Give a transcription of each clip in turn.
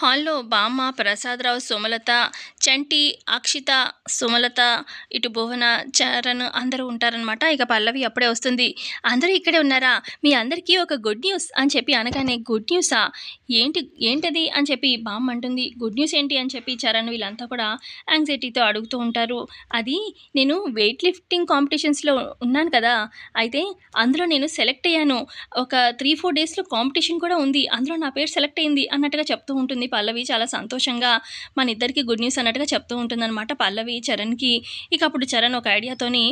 హాల్లో బామ్మ ప్రసాదరావు సుమలత చంటి అక్షిత సుమలత ఇటు భువన చరణ్ అందరూ ఉంటారనమాట ఇక పల్లవి అప్పుడే వస్తుంది. అందరూ ఇక్కడే ఉన్నారా? మీ అందరికీ ఒక గుడ్ న్యూస్ అని చెప్పి అనగానే గుడ్ న్యూసా? ఏంటి ఏంటది? అని చెప్పి బామ్మ అంటుంది. గుడ్ న్యూస్ ఏంటి? అని చెప్పి చరణ్ వీళ్ళంతా కూడా యాంగ్జైటీతో అడుగుతూ ఉంటారు. అది నేను వెయిట్ లిఫ్టింగ్ కాంపిటీషన్స్లో ఉన్నాను కదా. అయితే అందులో నేను సెలెక్ట్ అయ్యాను. ఒక త్రీ ఫోర్ డేస్లో కాంపిటీషన్ కూడా ఉంది. అందులో నా పేరు సెలెక్ట్ అయింది అన్నట్టుగా చెప్తూ ఉంటుంది. పల్లవి చాలా సంతోషంగా మన ఇద్దరికి గుడ్ న్యూస్ అన్నట్టుగా చెప్తూ ఉంటుందన్నమాట. పల్లవి చరణ్కి ఇక అప్పుడు చరణ్ ఒక ఐడియాతోని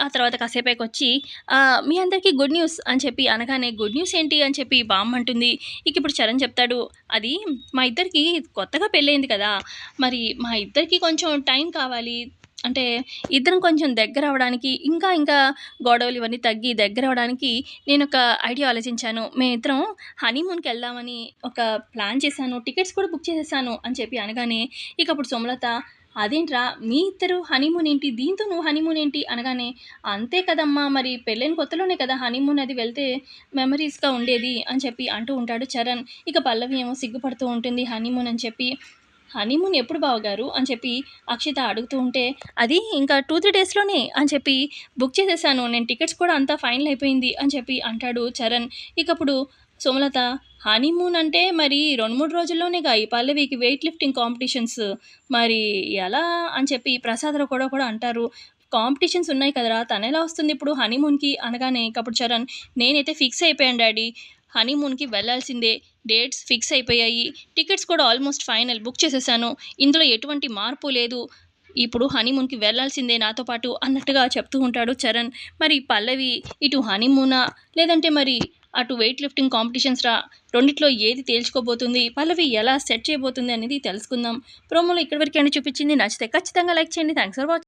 ఆ తర్వాత కాసేపైకి వచ్చి మీ అందరికీ గుడ్ న్యూస్ అని చెప్పి అనగానే గుడ్ న్యూస్ ఏంటి? అని చెప్పి బామ్ అంటుంది ఇక ఇప్పుడు చరణ్ చెప్తాడు అది మా ఇద్దరికి కొత్తగా పెళ్ళైంది కదా మరి మా ఇద్దరికి కొంచెం టైం కావాలి అంటే ఇద్దరం కొంచెం దగ్గర అవడానికి ఇంకా ఇంకా గొడవలు ఇవన్నీ తగ్గి దగ్గర అవడానికి నేను ఒక ఐడియా ఆలోచించాను. మేమిద్దరం హనీమూన్కి వెళ్దామని ఒక ప్లాన్ చేశాను. టికెట్స్ కూడా బుక్ చేసేసాను అని చెప్పి అనగానే ఇక అప్పుడు సోమలత అదేంట్రా మీ ఇద్దరు హనీమూన్ ఏంటి? దీంతో నువ్వు హనీమూన్ ఏంటి? అనగానే అంతే కదమ్మా మరి పెళ్ళైన కొత్తలోనే కదా హనీమూన్ అది వెళ్తే మెమరీస్గా ఉండేది అని చెప్పి అంటూ ఉంటాడు చరణ్. ఇక పల్లవి ఏమో సిగ్గుపడుతూ ఉంటుంది హనీమూన్ అని చెప్పి. హనీమూన్ ఎప్పుడు బావగారు? అని చెప్పి అక్షిత అడుగుతూ ఉంటే అది ఇంకా టూ త్రీ డేస్లోనే అని చెప్పి బుక్ చేసేసాను నేను టికెట్స్ కూడా అంతా ఫైనల్ అయిపోయింది అని చెప్పి అంటాడు చరణ్. ఇకప్పుడు సోమలత హనీమూన్ అంటే మరి రెండు మూడు రోజుల్లోనేగా ఈ పల్లవికి వెయిట్ లిఫ్టింగ్ కాంపిటీషన్స్. మరి ఎలా? అని చెప్పి ప్రసాదరావు కూడా కూడా అంటారు. కాంపిటీషన్స్ ఉన్నాయి కదరా తను ఎలా వస్తుంది ఇప్పుడు హనీమూన్కి? అనగానే ఇక చరణ్ నేనైతే ఫిక్స్ అయిపోయాను డాడీ. హనీమూన్కి వెళ్ళాల్సిందే. డేట్స్ ఫిక్స్ అయిపోయాయి. టికెట్స్ కూడా ఆల్మోస్ట్ ఫైనల్. బుక్ చేసేసాను. ఇందులో ఎటువంటి మార్పు లేదు. ఇప్పుడు హనీమూన్కి వెళ్ళాల్సిందే నాతో పాటు అన్నట్టుగా చెప్తూ ఉంటాడు చరణ్. మరి పల్లవి ఇటు హనీమూనా? లేదంటే మరి అటు వెయిట్ లిఫ్టింగ్ కాంపిటీషన్స్ రా రెండిట్లో ఏది తేల్చుకోబోతుంది? పల్లవి ఎలా సెట్ చేయబోతుంది అనేది తెలుసుకుందాం. ప్రోమోలో ఇక్కడి వరకు చూపించింది నచ్చితే ఖచ్చితంగా లైక్ చేయండి. Thanks for watching